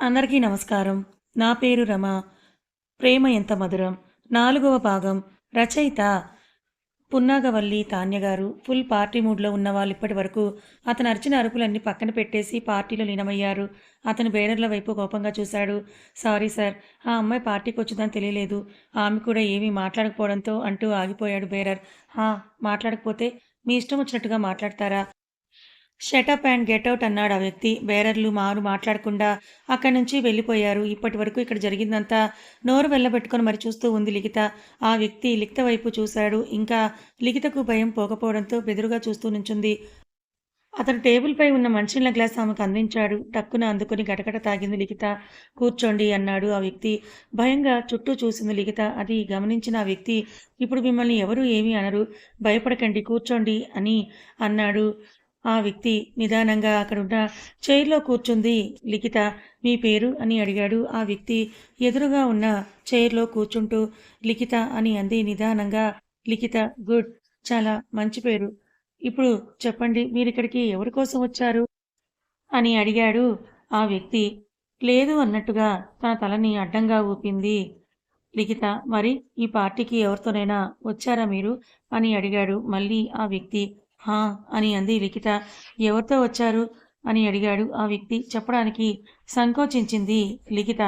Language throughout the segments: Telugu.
అందరికీ నమస్కారం. నా పేరు రమ. ప్రేమ ఎంత మధురం. నాలుగవ భాగం. రచయిత పున్నాగవల్లి తాన్యగారు. ఫుల్ పార్టీ మూడ్లో ఉన్న వాళ్ళు ఇప్పటి వరకు అతను అరిచిన అరుపులన్నీ పక్కన పెట్టేసి పార్టీలో లీనమయ్యారు. అతను బేరర్ల వైపు కోపంగా చూశాడు. సారీ సార్ ఆ అమ్మాయి పార్టీకి వచ్చిందని తెలియలేదు. ఆమె కూడా ఏమీ మాట్లాడకపోవడంతో అంటూ ఆగిపోయాడు బేరర్ మాట్లాడకపోతే మీ ఇష్టం వచ్చినట్టుగా మాట్లాడతారా? షటప్ అండ్ గెట్అవుట్ అన్నాడు ఆ వ్యక్తి. బేరర్లు మారు మాట్లాడకుండా అక్కడి నుంచి వెళ్ళిపోయారు. ఇప్పటి వరకు ఇక్కడ జరిగిందంతా నోరు వెళ్ళబెట్టుకొని మరి చూస్తూ ఉంది లిఖిత. ఆ వ్యక్తి లిఖిత వైపు చూశాడు. ఇంకా లిఖితకు భయం పోకపోవడంతో బెదురుగా చూస్తూ నుంచుంది. అతను టేబుల్పై ఉన్న మంచినీళ్ళ గ్లాస్ ఆమెకు అందించాడు. టక్కున అందుకుని గటగట తాగింది లిఖిత. కూర్చోండి అన్నాడు ఆ వ్యక్తి. భయంగా చుట్టూ చూసింది లిఖిత. అది గమనించిన ఆ వ్యక్తి ఇప్పుడు మిమ్మల్ని ఎవరూ ఏమీ అనరు. భయపడకండి కూర్చోండి అని అన్నాడు. ఆ వ్యక్తి నిదానంగా అక్కడున్న చైర్లో కూర్చుంది. లిఖిత మీ పేరు? అని అడిగాడు. ఆ వ్యక్తి ఎదురుగా ఉన్న చైర్లో కూర్చుంటూ లిఖిత అని అంది నిదానంగా. లిఖిత గుడ్ చాలా మంచి పేరు. ఇప్పుడు చెప్పండి మీరిక్కడికి ఎవరి కోసం వచ్చారు? అని అడిగాడు. ఆ వ్యక్తి లేదు అన్నట్టుగా తన తలని అడ్డంగా ఊపింది. లిఖిత మరి ఈ పార్టీకి ఎవరితోనైనా వచ్చారా మీరు? అని అడిగాడు. మళ్ళీ ఆ వ్యక్తి హా అని అంది లిఖిత. ఎవరితో వచ్చారు? అని అడిగాడు. ఆ వ్యక్తి చెప్పడానికి సంకోచించింది లిఖిత.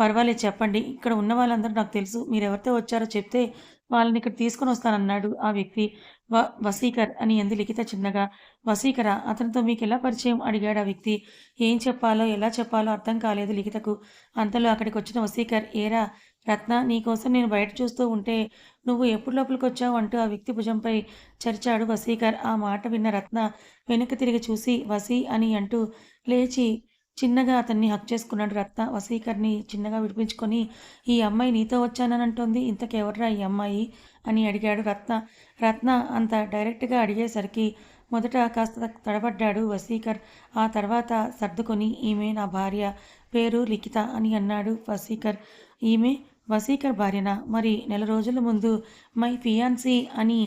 పర్వాలేదు చెప్పండి. ఇక్కడ ఉన్న వాళ్ళందరూ నాకు తెలుసు. మీరు ఎవరితో వచ్చారో చెప్తే వాళ్ళని ఇక్కడ తీసుకొని వస్తానన్నాడు ఆ వ్యక్తి. వ వసీకర్ అని అంది లిఖిత చిన్నగా. వసీకర అతనితో మీకు ఎలా పరిచయం? అడిగాడు ఆ వ్యక్తి. ఏం చెప్పాలో ఎలా చెప్పాలో అర్థం కాలేదు లిఖితకు. అంతలో అక్కడికి వచ్చిన వసీకర్ ఏరా రత్న నీకోసం నేను బయట చూస్తూ ఉంటే నువ్వు ఎప్పుడు లోపలికి వచ్చావు అంటూ ఆ వ్యక్తి భుజంపై చరిచాడు వసీకర్ ఆ మాట విన్న రత్న వెనక్కి తిరిగి చూసి వసీ అని అంటూ లేచి చిన్నగా అతన్ని హక్ చేసుకున్నాడు రత్న. వసీకర్ని చిన్నగా విడిపించుకొని ఈ అమ్మాయి నీతో వచ్చానని అంటోంది. ఇంతకెవర్రా ఈ అమ్మాయి? అని అడిగాడు రత్న. రత్న అంత డైరెక్ట్గా అడిగేసరికి మొదట కాస్త తడబడ్డాడు వసీకర్ ఆ తర్వాత సర్దుకొని ఈమె నా భార్య. పేరు లిఖిత అని అన్నాడు వసీకర్ ఈమె వసీకర్ భార్యన? మరి నెల రోజుల ముందు మై ఫియాన్సీ అని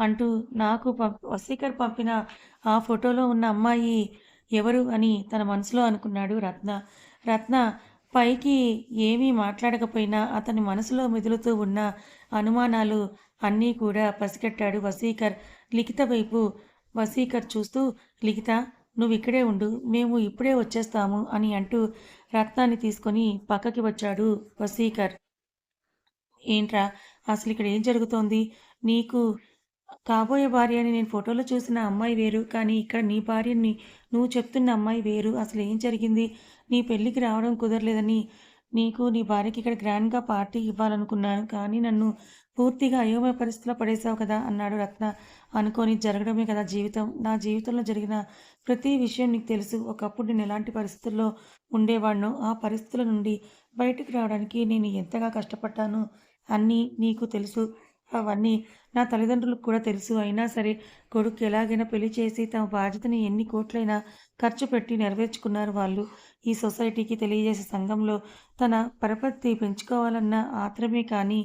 అంటూ నాకు పంప్ వసీకర్ పంపిన ఆ ఫోటోలో ఉన్న అమ్మాయి ఎవరు అని తన మనసులో అనుకున్నాడు రత్న. రత్న పైకి ఏమీ మాట్లాడకపోయినా అతని మనసులో మెదులుతూ ఉన్న అనుమానాలు అన్నీ కూడా పసిగట్టాడు వసీకర్. లిఖిత వైపు వసీకర్ చూస్తూ లిఖిత నువ్వు ఇక్కడే ఉండు మేము ఇప్పుడే వచ్చేస్తాము అని అంటూ రత్నాన్ని తీసుకొని పక్కకి వచ్చాడు వసీకర్. ఏంట్రా? అసలు ఇక్కడ ఏం జరుగుతోంది? నీకు కాబోయే భార్య అని నేను ఫోటోలో చూసిన అమ్మాయి వేరు కానీ ఇక్కడ నీ భార్యని నువ్వు చెప్తున్న అమ్మాయి వేరు. అసలు ఏం జరిగింది? నీ పెళ్ళికి రావడం కుదరలేదని నీకు నీ భార్యకి ఇక్కడ గ్రాండ్గా పార్టీ ఇవ్వాలనుకున్నాను కానీ నన్ను పూర్తిగా అయోమయ పరిస్థితిలో పడేశావు కదా అన్నాడు రత్న. అనుకొని జరగడమే కదా జీవితం. నా జీవితంలో జరిగిన ప్రతి విషయం నీకు తెలుసు. ఒకప్పుడు నేను ఎలాంటి పరిస్థితుల్లో ఉండేవాడినో ఆ పరిస్థితుల నుండి బయటకు రావడానికి నేను ఎంతగా కష్టపడ్డాను? అన్నీ నీకు తెలుసు. అవన్నీ నా తల్లిదండ్రులకు కూడా తెలుసు. అయినా సరే కొడుకు ఎలాగైనా పెళ్ళి చేసి తమ బాధ్యతని ఎన్ని కోట్లైనా ఖర్చు పెట్టి నెరవేర్చుకున్నారు వాళ్ళు. ఈ సొసైటీకి తెలియజేసే సంఘంలో తన పరపతి పెంచుకోవాలన్న ఆత్రమే కానీ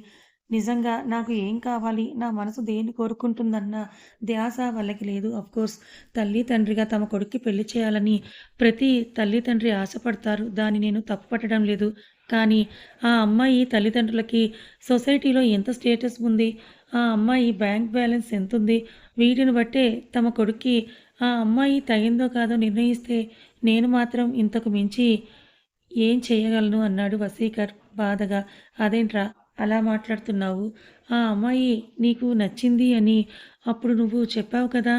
నిజంగా నాకు ఏం కావాలి? నా మనసు దేన్ని కోరుకుంటుందన్న ధ్యాస వాళ్ళకి లేదు. కోర్స్ తల్లి తండ్రిగా తమ కొడుక్కి పెళ్ళి చేయాలని ప్రతి తల్లి తండ్రి ఆశపడతారు. దాన్ని నేను తప్పుపట్టడం లేదు. కానీ ఆ అమ్మాయి తల్లిదండ్రులకి సొసైటీలో ఎంత స్టేటస్ ఉంది? ఆ అమ్మాయి బ్యాంక్ బ్యాలెన్స్ ఎంత ఉంది వీటిని బట్టే తమ కొడుక్కి ఆ అమ్మాయి తగిందో కాదో నిర్ణయిస్తే నేను మాత్రం ఇంతకు మించి ఏం చేయగలను అన్నాడు వసీకర్ బాధగా. అదేంట్రా అలా మాట్లాడుతున్నావు? ఆ అమ్మాయి నీకు నచ్చింది అని అప్పుడు నువ్వు చెప్పావు కదా?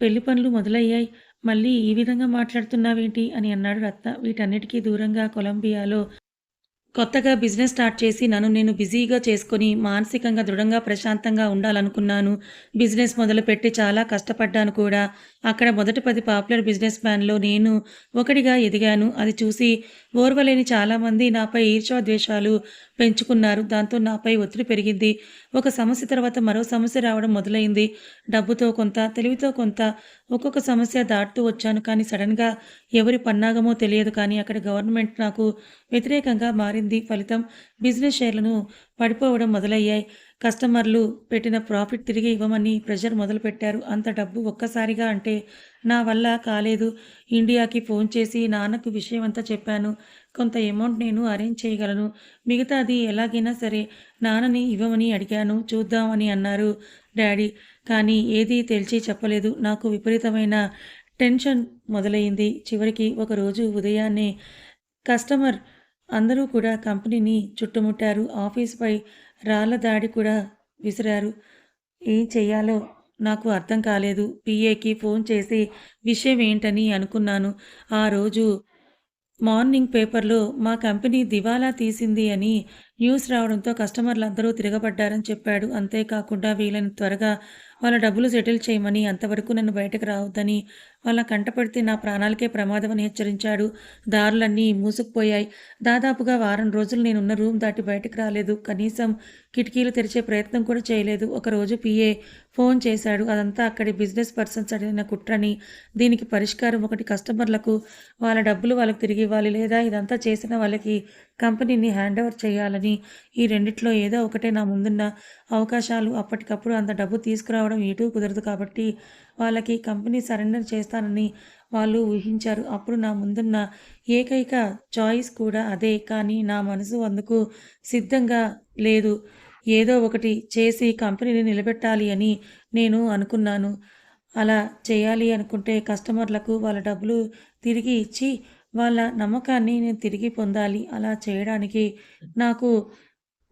పెళ్ళి పనులు మొదలయ్యాయి. మళ్ళీ ఈ విధంగా మాట్లాడుతున్నావేంటి? అని అన్నాడు రత్న. వీటన్నిటికీ దూరంగా కొలంబియాలో కొత్తగా బిజినెస్ స్టార్ట్ చేసి నన్ను నేను బిజీగా చేసుకొని మానసికంగా దృఢంగా ప్రశాంతంగా ఉండాలనుకున్నాను. బిజినెస్ మొదలుపెట్టి చాలా కష్టపడ్డాను కూడా. అక్కడ మొదటి పది పాపులర్ బిజినెస్ మ్యాన్లో నేను ఒకటిగా ఎదిగాను. అది చూసి ఓర్వలేని చాలామంది నాపై ఈర్ష్వాద్వేషాలు పెంచుకున్నారు. దాంతో నాపై ఒత్తిడి పెరిగింది. ఒక సమస్య తర్వాత మరో సమస్య రావడం మొదలైంది. డబ్బుతో కొంత తెలివితో కొంత ఒక్కొక్క సమస్య దాటుతూ వచ్చాను. కానీ సడన్గా ఎవరి పన్నాగమో తెలియదు. కానీ అక్కడ గవర్నమెంట్ నాకు వ్యతిరేకంగా మారింది ఫలితం బిజినెస్ షేర్లను పడిపోవడం మొదలయ్యాయి. కస్టమర్లు పెట్టిన ప్రాఫిట్ తిరిగి ఇవ్వమని ప్రెషర్ మొదలుపెట్టారు. అంత డబ్బు ఒక్కసారిగా అంటే నా వల్ల కాలేదు. ఇండియాకి ఫోన్ చేసి నాన్నకు విషయం అంతా చెప్పాను. కొంత అమౌంట్ నేను అరేంజ్ చేయగలను. మిగతాది ఎలాగైనా సరే నాన్నని ఇవ్వమని అడిగాను. చూద్దామని అన్నారు డాడీ. కానీ ఏదీ తెలిసి చెప్పలేదు. నాకు విపరీతమైన టెన్షన్ మొదలైంది. చివరికి ఒకరోజు ఉదయాన్నే కస్టమర్ అందరూ కూడా కంపెనీని చుట్టుముట్టారు. ఆఫీస్పై రాళ్ళ దాడి కూడా విసిరారు. ఏం చెయ్యాలో నాకు అర్థం కాలేదు. పిఏకి ఫోన్ చేసి విషయం ఏంటని అనుకున్నాను. ఆ రోజు మార్నింగ్ పేపర్లో మా కంపెనీ దివాలా తీసింది అని న్యూస్ రావడంతో కస్టమర్లు అందరూ తిరగబడ్డారని చెప్పాడు. అంతేకాకుండా వీళ్ళని త్వరగా వాళ్ళ డబ్బులు సెటిల్ చేయమని అంతవరకు నన్ను బయటకు రావద్దని వాళ్ళ కంటపడితే నా ప్రాణాలకే ప్రమాదం అని హెచ్చరించాడు. దారులన్నీ మూసుకుపోయాయి. దాదాపుగా వారం రోజులు నేనున్న రూమ్ దాటి బయటకు రాలేదు. కనీసం కిటికీలు తెరిచే ప్రయత్నం కూడా చేయలేదు. ఒకరోజు పిఏ ఫోన్ చేశాడు. అదంతా అక్కడి బిజినెస్ పర్సన్స్ అడిగిన కుట్రని దీనికి పరిష్కారం ఒకటి కస్టమర్లకు వాళ్ళ డబ్బులు వాళ్ళకి తిరిగి ఇవ్వాలి లేదా ఇదంతా చేసిన వాళ్ళకి కంపెనీని హ్యాండ్ ఓవర్ చేయాలని ఈ రెండిట్లో ఏదో ఒకటే నా ముందున్న అవకాశాలు. అప్పటికప్పుడు అంత డబ్బు తీసుకురావడం ఎటూ కుదరదు కాబట్టి వాళ్ళకి కంపెనీ సరెండర్ చేస్తానని వాళ్ళు ఊహించారు. అప్పుడు నా ముందున్న ఏకైక చాయిస్ కూడా అదే. కానీ నా మనసు అందుకు సిద్ధంగా లేదు. ఏదో ఒకటి చేసి కంపెనీని నిలబెట్టాలి అని నేను అనుకున్నాను. అలా చేయాలి అనుకుంటే కస్టమర్లకు వాళ్ళ డబ్బులు తిరిగి ఇచ్చి వాళ్ళ నమ్మకాన్ని నేను తిరిగి పొందాలి. అలా చేయడానికి నాకు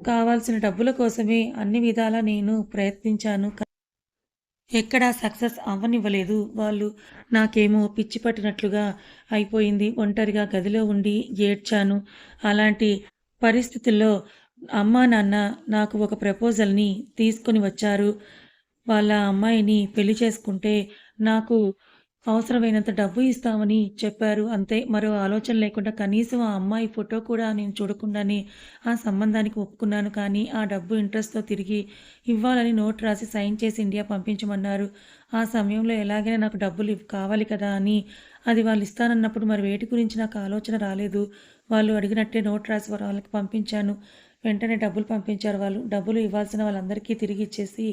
కావాల్సిన డబ్బుల కోసమే అన్ని విధాలా నేను ప్రయత్నించాను. ఎక్కడా సక్సెస్ అవ్వనివ్వలేదు. వాళ్ళు నాకేమో పిచ్చి పట్టినట్లుగా అయిపోయింది. ఒంటరిగా గదిలో ఉండి ఏడ్చాను. అలాంటి పరిస్థితుల్లో అమ్మా నాన్న నాకు ఒక ప్రపోజల్ని తీసుకొని వచ్చారు. వాళ్ళ అమ్మాయిని పెళ్ళి చేసుకుంటే నాకు అవసరమైనంత డబ్బు ఇస్తామని చెప్పారు. అంతే మరో ఆలోచన లేకుండా కనీసం ఆ అమ్మాయి ఫోటో కూడా నేను చూడకుండానే ఆ సంబంధానికి ఒప్పుకున్నాను. కానీ ఆ డబ్బు ఇంట్రెస్ట్తో తిరిగి ఇవ్వాలని నోట్ రాసి సైన్ చేసి ఇండియా పంపించమన్నారు. ఆ సమయంలో ఎలాగైనా నాకు డబ్బులు కావాలి కదా అని అది వాళ్ళు ఇస్తానన్నప్పుడు మరి వేటి గురించి నాకు ఆలోచన రాలేదు. వాళ్ళు అడిగినట్టే నోట్ రాసి వాళ్ళకి పంపించాను. వెంటనే డబ్బులు పంపించారు వాళ్ళు. డబ్బులు ఇవ్వాల్సిన వాళ్ళందరికీ తిరిగి ఇచ్చేసి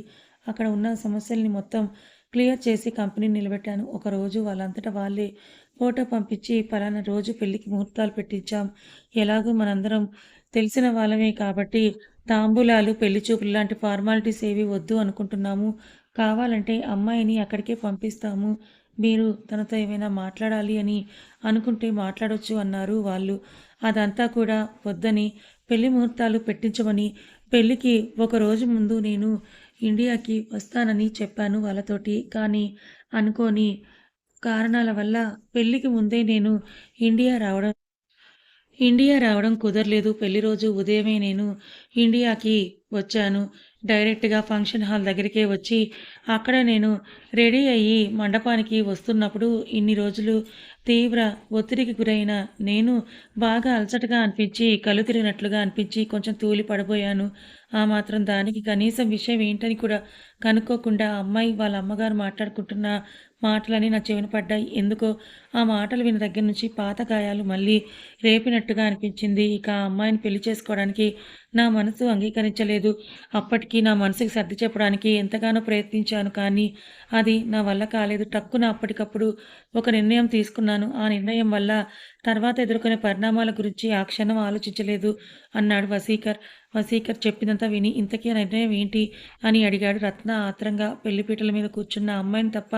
అక్కడ ఉన్న సమస్యల్ని మొత్తం క్లియర్ చేసి కంపెనీ నిలబెట్టాను. ఒకరోజు వాళ్ళంతటా వాళ్ళే ఫోటో పంపించి పలానా రోజు పెళ్ళికి ముహూర్తాలు పెట్టించాం. ఎలాగో మనందరం తెలిసిన వాళ్ళమే కాబట్టి తాంబూలాలు పెళ్ళి చూపులు లాంటి ఫార్మాలిటీస్ ఏవి వద్దు అనుకుంటున్నాము. కావాలంటే అమ్మాయిని అక్కడికే పంపిస్తాము. మీరు తనతో ఏమైనా మాట్లాడాలి అని అనుకుంటే మాట్లాడొచ్చు అన్నారు వాళ్ళు. అదంతా కూడా వద్దని పెళ్ళి ముహూర్తాలు పెట్టించమని పెళ్ళికి ఒక రోజు ముందు నేను ఇండియాకి వస్తానని చెప్పాను వాళ్ళతోటి. కానీ అనుకోని కారణాల వల్ల పెళ్ళికి ముందే నేను ఇండియా రావడం ఇండియా రావడం కుదరలేదు. పెళ్ళి రోజు ఉదయమే నేను ఇండియాకి వచ్చాను. డైరెక్ట్గా ఫంక్షన్ హాల్ దగ్గరికే వచ్చి అక్కడ నేను రెడీ అయ్యి మండపానికి వస్తున్నప్పుడు ఇన్ని రోజులు తీవ్ర ఒత్తిడికి గురైన నేను బాగా అలసటగా అనిపించి కళ్ళు తిరిగినట్లుగా అనిపించి కొంచెం తూలి పడబోయాను ఆ మాత్రం దానికి కనీసం విషయం ఏంటని కూడా కనుక్కోకుండా అమ్మాయి వాళ్ళ అమ్మగారు మాట్లాడుకుంటున్న మాటలని నా చెవిన పడ్డాయి. ఎందుకో ఆ మాటలు విన్న దగ్గర నుంచి పాత గాయాలు మళ్ళీ రేపినట్టుగా అనిపించింది. ఇక ఆ అమ్మాయిని పెళ్ళి చేసుకోవడానికి నా మనసు అంగీకరించలేదు. అప్పటికి నా మనసుకి సర్ది చెప్పడానికి ఎంతగానో ప్రయత్నించాను కానీ అది నా వల్ల కాలేదు. టక్కున అప్పటికప్పుడు ఒక నిర్ణయం తీసుకున్నాను. ఆ నిర్ణయం వల్ల తర్వాత ఎదుర్కొనే పరిణామాల గురించి ఆ క్షణం ఆలోచించలేదు అన్నాడు వసీకర్ వసీకర్ చెప్పినంత విని ఇంతకీ నిర్ణయం ఏంటి అని అడిగాడు. రత్న ఆత్రంగా పెళ్ళిపీటల మీద కూర్చున్న అమ్మాయిని తప్ప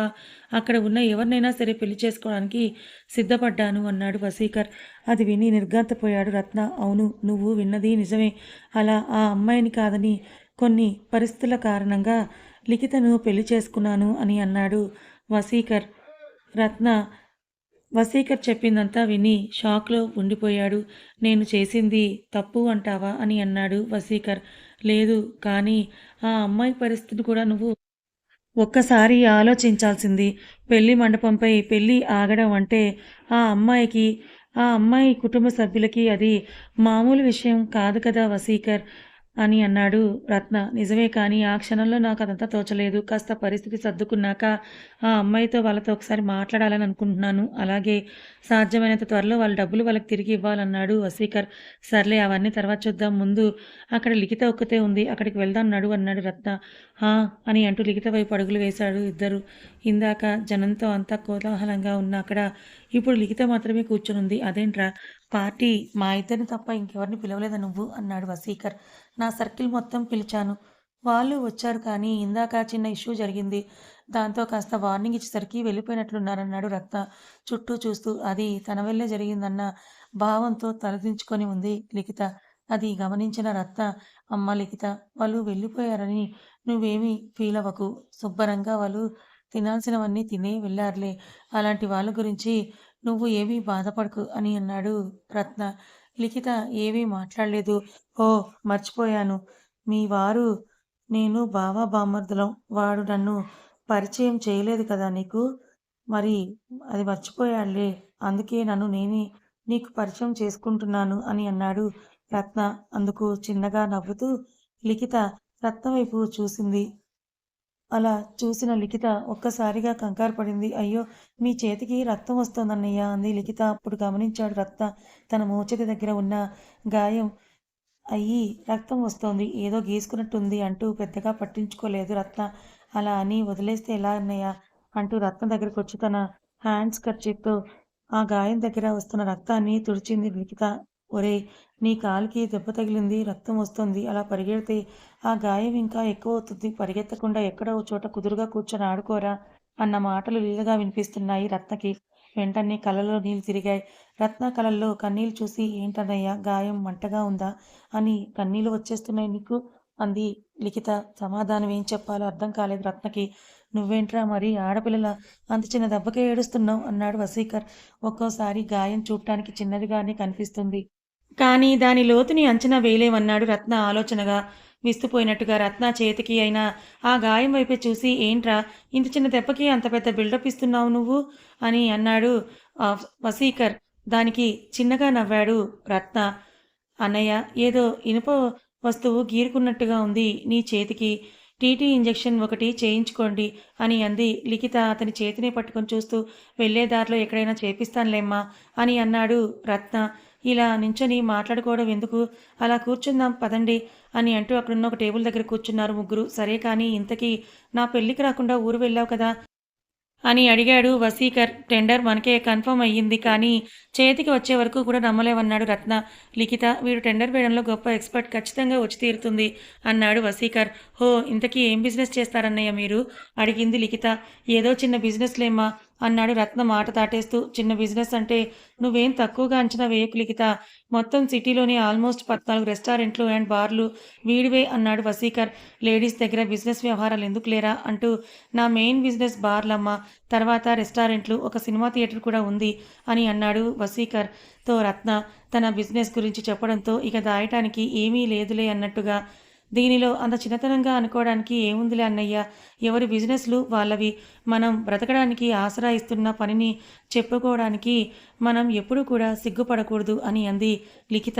అక్కడ ఉన్న ఎవరినైనా సరే పెళ్ళి చేసుకోవడానికి సిద్ధపడ్డాను అన్నాడు వసీకర్ అది విని నిర్గాంతపోయాడు రత్న. అవును నువ్వు విన్నది నిజమే. అలా ఆ అమ్మాయిని కాదని కొన్ని పరిస్థితుల కారణంగా లిఖితను పెళ్ళి చేసుకున్నాను అని అన్నాడు వసీకర్ రత్న వసీకర్ చెప్పిందంతా విని షాక్లో ఉండిపోయాడు. నేను చేసింది తప్పు అంటావా అని అన్నాడు వసీకర్ లేదు కానీ ఆ అమ్మాయి పరిస్థితిని కూడా నువ్వు ఒక్కసారి ఆలోచించాల్సింది. పెళ్ళి మండపంపై పెళ్ళి ఆగడం అంటే ఆ అమ్మాయికి ఆ అమ్మాయి కుటుంబ సభ్యులకి అది మామూలు విషయం కాదు కదా వసీకర్. అని అన్నాడు. రత్న నిజమే కానీ ఆ క్షణంలో నాకు అదంతా తోచలేదు. కాస్త పరిస్థితి సర్దుకున్నాక ఆ అమ్మాయితో వాళ్ళతో ఒకసారి మాట్లాడాలని అనుకుంటున్నాను. అలాగే సాధ్యమైనంత త్వరలో వాళ్ళ డబ్బులు వాళ్ళకి తిరిగి ఇవ్వాలన్నాడు వసీకర్ సర్లే అవన్నీ తర్వాత చూద్దాం. ముందు అక్కడ లిఖిత ఒక్కతే ఉంది. అక్కడికి వెళ్దాం నడు అన్నాడు రత్న. హా అని అంటూ లిఖిత వైపు అడుగులు వేశాడు ఇద్దరు. ఇందాక జనంతో అంతా కోలాహలంగా ఉన్న అక్కడ ఇప్పుడు లిఖిత మాత్రమే కూర్చునుంది. అదేంట్రా? పార్టీ మా ఇద్దరిని తప్ప ఇంకెవరిని పిలవలేదా నువ్వు? అన్నాడు వసీకర్ నా సర్కిల్ మొత్తం పిలిచాను. వాళ్ళు వచ్చారు కానీ ఇందాక చిన్న ఇష్యూ జరిగింది. దాంతో కాస్త వార్నింగ్ ఇచ్చేసరికి వెళ్ళిపోయినట్లున్నారన్నాడు రత్న చుట్టూ చూస్తూ అది తన వల్లే జరిగిందన్న భావంతో తలదించుకొని ఉంది లిఖిత. అది గమనించిన రత్న అమ్మ లిఖిత వాళ్ళు వెళ్ళిపోయారని నువ్వేమీ ఫీల్ అవ్వకు. శుభ్రంగా వాళ్ళు తినాల్సినవన్నీ తినే వెళ్ళారులే. అలాంటి వాళ్ళ గురించి నువ్వు ఏమీ బాధపడకు అని అన్నాడు రత్న. లిఖిత ఏమీ మాట్లాడలేదు. ఓ మర్చిపోయాను. మీ వారు నేను బావా బామర్దులం వాడు నన్ను పరిచయం చేయలేదు కదా నీకు? మరి అది మర్చిపోయాడులే. అందుకే నన్ను నేనే నీకు పరిచయం చేసుకుంటున్నాను అని అన్నాడు రత్న. అందుకు చిన్నగా నవ్వుతూ లిఖిత రత్న వైపు చూసింది. అలా చూసిన లిఖిత ఒక్కసారిగా కంగారు పడింది. అయ్యో మీ చేతికి రక్తం వస్తోందన్నయ్య అంది లిఖిత. అప్పుడు గమనించాడు రత్న తన మోచేతి దగ్గర ఉన్న గాయం అయ్యి రక్తం వస్తోంది. ఏదో గీసుకున్నట్టుంది అంటూ పెద్దగా పట్టించుకోలేదు రత్న. అలా అని వదిలేస్తే ఎలా అన్నయ్య? అంటూ రత్న దగ్గరకు వచ్చి తన హ్యాండ్స్ చెప్తూ ఆ గాయం దగ్గర వస్తున్న రక్తాన్ని తుడిచింది లిఖిత. ఒరేయ్ నీ కాలుకి దెబ్బ తగిలింది రక్తం వస్తుంది. అలా పరిగెడితే ఆ గాయం ఇంకా ఎక్కువ అవుతుంది. పరిగెత్తకుండా ఎక్కడో ఓ చోట కుదురుగా కూర్చొని ఆడుకోరా అన్న మాటలు లీలగా వినిపిస్తున్నాయి రత్నకి. వెంటనే కళ్ళలో నీళ్ళు తిరిగాయి. రత్న కళ్ళల్లో కన్నీళ్ళు చూసి ఏంటన్నయ్యా గాయం మంటగా ఉందా? అని కన్నీళ్ళు వచ్చేస్తున్నాయి. నీకు? అంది లిఖిత. సమాధానం ఏం చెప్పాలో అర్థం కాలేదు రత్నకి. నువ్వేంట్రా మరి ఆడపిల్లల? అంత చిన్న దెబ్బకే ఏడుస్తున్నావు? అన్నాడు వసీకర్ ఒక్కోసారి గాయం చూడటానికి చిన్నదిగానే కనిపిస్తుంది. కానీ దాని లోతుని అంచనా వేయలేమన్నాడు రత్న ఆలోచనగా. విస్తుపోయినట్టుగా రత్న చేతికి అయినా ఆ గాయం వైపే చూసి ఏంట్రా ఇంత చిన్న దెబ్బకి అంత పెద్ద బిల్డప్ ఇస్తున్నావు నువ్వు? అని అన్నాడు. వసీకర్ దానికి చిన్నగా నవ్వాడు రత్న. అన్నయ్య ఏదో ఇనుప వస్తువు గీరుకున్నట్టుగా ఉంది నీ చేతికి. టీటీ ఇంజెక్షన్ ఒకటి చేయించుకోండి అని అంది. లిఖిత అతని చేతిని పట్టుకొని చూస్తూ వెళ్ళే దారిలో ఎక్కడైనా చేపిస్తానులేమ్మా అని అన్నాడు రత్న. ఇలా నించొని మాట్లాడుకోవడం ఎందుకు? అలా కూర్చుందాం పదండి అని అంటూ అక్కడున్న ఒక టేబుల్ దగ్గర కూర్చున్నారు ముగ్గురు. సరే కానీ ఇంతకీ నా పెళ్ళికి రాకుండా ఊరు వెళ్ళావు కదా? అని అడిగాడు వసీకర్. టెండర్ మనకే కన్ఫర్మ్ అయ్యింది కానీ చేతికి వచ్చే వరకు కూడా నమ్మలేమన్నాడు రత్న. లిఖిత వీడు టెండర్ వేయడంలో గొప్ప ఎక్స్పర్ట్ ఖచ్చితంగా వచ్చి తీరుతుంది అన్నాడు వసీకర్. హో ఇంతకీ ఏం బిజినెస్ చేస్తారన్నయ్య మీరు? అడిగింది లిఖిత. ఏదో చిన్న బిజినెస్లేమ్మా అన్నాడు రత్న మాట దాటేస్తూ. చిన్న బిజినెస్ అంటే నువ్వేం తక్కువగా అంచనా వేయకు లిఖిత. మొత్తం సిటీలోని ఆల్మోస్ట్ పద్నాలుగు రెస్టారెంట్లు అండ్ బార్లు వీడివే అన్నాడు వసీకర్. లేడీస్ దగ్గర బిజినెస్ వ్యవహారాలు ఎందుకు లేరా అంటూ. నా మెయిన్ బిజినెస్ బార్లమ్మ తర్వాత రెస్టారెంట్లు ఒక సినిమా థియేటర్ కూడా ఉంది అని అన్నాడు వసీకర్. తో రత్న తన బిజినెస్ గురించి చెప్పడంతో ఇక దాయటానికి ఏమీ లేదులే అన్నట్టుగా దీనిలో అంత చిన్నతనంగా అనుకోవడానికి ఏముందిలే అన్నయ్య. ఎవరి బిజినెస్లు వాళ్ళవి. మనం బ్రతకడానికి ఆసరా ఇస్తున్న పనిని చెప్పుకోవడానికి మనం ఎప్పుడూ కూడా సిగ్గుపడకూడదు అని అంది లిఖిత.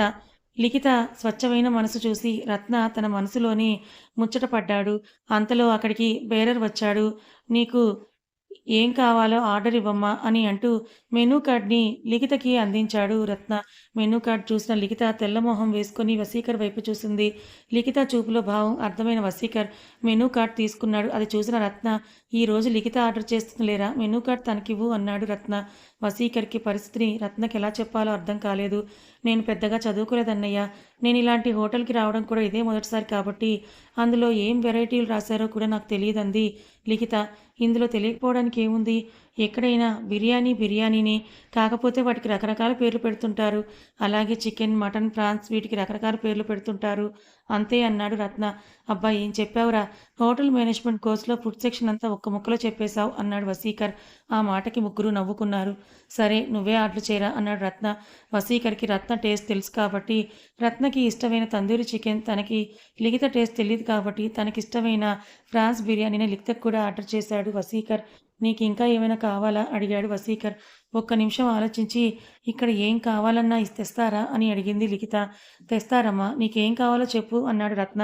లిఖిత స్వచ్ఛమైన మనసు చూసి రత్న తన మనసులోని ముచ్చటపడ్డాడు. అంతలో అక్కడికి బేరర్ వచ్చాడు. నీకు ఏం కావాలో ఆర్డర్ ఇవ్వమ్మా అని అంటూ మెనూ కార్డ్ని లిఖితకి అందించాడు రత్న. మెనూ కార్డ్ చూసిన లిఖిత తెల్లమోహం వేసుకుని వసీకర్ వైపు చూసింది. లిఖిత చూపులో భావం అర్థమైన వసీకర్ మెనూ కార్డ్ తీసుకున్నాడు. అది చూసిన రత్న ఈ రోజు లిఖిత ఆర్డర్ చేస్తుంది లేరా మెనూ కార్డ్ తనకివ్వు అన్నాడు రత్న. వసీకర్కి పరిస్థితిని రత్నకి ఎలా చెప్పాలో అర్థం కాలేదు. నేను పెద్దగా చదువుకోలేదన్నయ్య. నేను ఇలాంటి హోటల్కి రావడం కూడా ఇదే మొదటిసారి కాబట్టి అందులో ఏం వెరైటీలు రాశారో కూడా నాకు తెలియదంది. లిఖిత ఇందులో తెలియకపోవడానికి ఏముంది? ఎక్కడైనా బిర్యానీ బిర్యానీనే కాకపోతే వాటికి రకరకాల పేర్లు పెడుతుంటారు. అలాగే చికెన్ మటన్ ప్రాన్స్ వీటికి రకరకాల పేర్లు పెడుతుంటారు. అంతే అన్నాడు రత్న. అబ్బా ఏం చెప్పావురా? హోటల్ మేనేజ్మెంట్ కోర్సులో ఫుడ్ సెక్షన్ అంతా ఒక్క ముక్కలో చెప్పేశావు అన్నాడు వసీకర్. ఆ మాటకి ముగ్గురు నవ్వుకున్నారు. సరే నువ్వే ఆర్డర్ చేయరా అన్నాడు రత్న. వసీకర్కి రత్న టేస్ట్ తెలుసు కాబట్టి రత్నకి ఇష్టమైన తందూరి చికెన్ తనకి లిఖిత టేస్ట్ తెలియదు కాబట్టి తనకి ఇష్టమైన ఫ్రాన్స్ బిర్యానీని లిఖితకు కూడా ఆర్డర్ చేశాడు వసీకర్. నీకు ఇంకా ఏమైనా కావాలా? అడిగాడు వసీకర్ ఒక్క నిమిషం ఆలోచించి ఇక్కడ ఏం కావాలన్నా తెస్తారా అని అడిగింది లిఖిత. తెస్తారమ్మా నీకేం కావాలో చెప్పు అన్నాడు రత్న.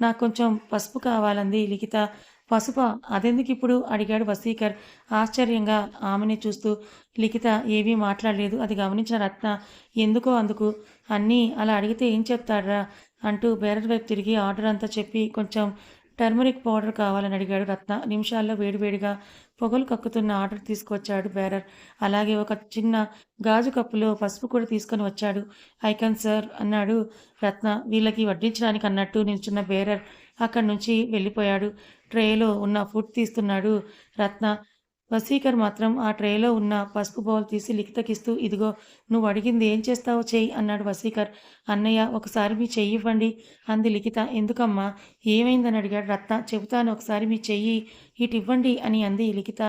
నాకు కొంచెం పసుపు కావాలంది లిఖిత. పసుప? అదెందుకు ఇప్పుడు అడిగాడు వసీకర్ ఆశ్చర్యంగా ఆమెని చూస్తూ. లిఖిత ఏమీ మాట్లాడలేదు. అది గమనించిన రత్న ఎందుకో అందుకు? అన్నీ అలా అడిగితే ఏం చెప్తాడ్రా? అంటూ బేరర్ వైపు తిరిగి ఆర్డర్ అంతా చెప్పి కొంచెం టర్మరిక్ పౌడర్ కావాలని అడిగాడు రత్న. నిమిషాల్లో వేడివేడిగా పొగలు కక్కుతున్న ఆర్డర్ తీసుకొచ్చాడు బేరర్. అలాగే ఒక చిన్న గాజు కప్పులో పసుపు కూడా తీసుకొని వచ్చాడు. ఐకన్ సార్ అన్నాడు రత్న. వీళ్ళకి వడ్డించడానికి అన్నట్టు నిల్చున్న బేరర్ అక్కడి నుంచి వెళ్ళిపోయాడు. ట్రేలో ఉన్న ఫుడ్ తీస్తున్నాడు రత్న. వసీకర్ మాత్రం ఆ ట్రేలో ఉన్న పసుపు బౌల్ తీసి లిఖితకిస్తూ ఇదిగో నువ్వు అడిగింది ఏం చేస్తావో చెయ్యి అన్నాడు వసీకర్ అన్నయ్య ఒకసారి మీ చెయ్యి ఇవ్వండి అంది లిఖిత. ఎందుకమ్మా ఏమైందని అడిగాడు రత్న. చెబుతాను ఒకసారి మీ చెయ్యి ఇటు ఇవ్వండి అని అంది లిఖిత.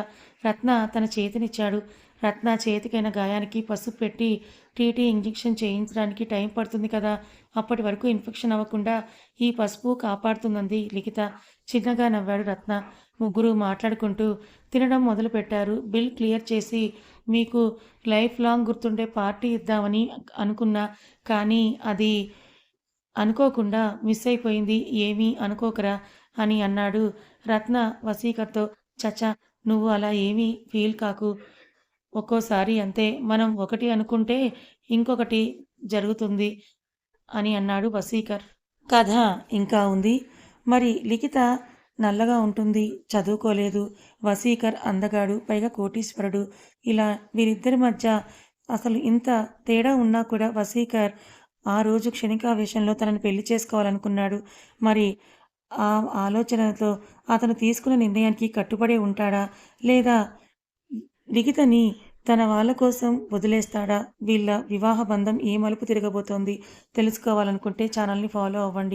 రత్న తన చేతినిచ్చాడు. రత్న చేతికైన గాయానికి పసుపు పెట్టి టీటీ ఇంజెక్షన్ చేయించడానికి టైం పడుతుంది కదా అప్పటి వరకు ఇన్ఫెక్షన్ అవ్వకుండా ఈ పసుపు కాపాడుతుందంది లిఖిత. చిన్నగా నవ్వాడు రత్న. ముగ్గురు మాట్లాడుకుంటూ తినడం మొదలుపెట్టారు. బిల్ క్లియర్ చేసి మీకు లైఫ్ లాంగ్ గుర్తుండే పార్టీ ఇద్దామని అనుకున్నా కానీ అది అనుకోకుండా మిస్ అయిపోయింది. ఏమీ అనుకోకరా? అని అన్నాడు రత్న వసీకర్తో చచా నువ్వు అలా ఏమీ ఫీల్ కాకు. ఒక్కోసారి అంతే. మనం ఒకటి అనుకుంటే ఇంకొకటి జరుగుతుంది అని అన్నాడు వసీకర్ కథ ఇంకా ఉంది. మరి లిఖిత నల్లగా ఉంటుంది చదువుకోలేదు వసీకర్ అందగాడు పైగా కోటీశ్వరుడు. ఇలా వీరిద్దరి మధ్య అసలు ఇంత తేడా ఉన్నా కూడా వసీకర్ ఆ రోజు క్షణికావేశంలో తనని పెళ్ళి చేసుకోవాలనుకున్నాడు. మరి ఆ ఆలోచనతో అతను తీసుకున్న నిర్ణయానికి కట్టుబడి ఉంటాడా? లేదా లిఖితని తన వాళ్ళ కోసం వదిలేస్తాడా? వీళ్ళ వివాహ బంధం ఏ మలుపు తిరగబోతోంది? తెలుసుకోవాలనుకుంటే ఛానల్ని ఫాలో అవ్వండి.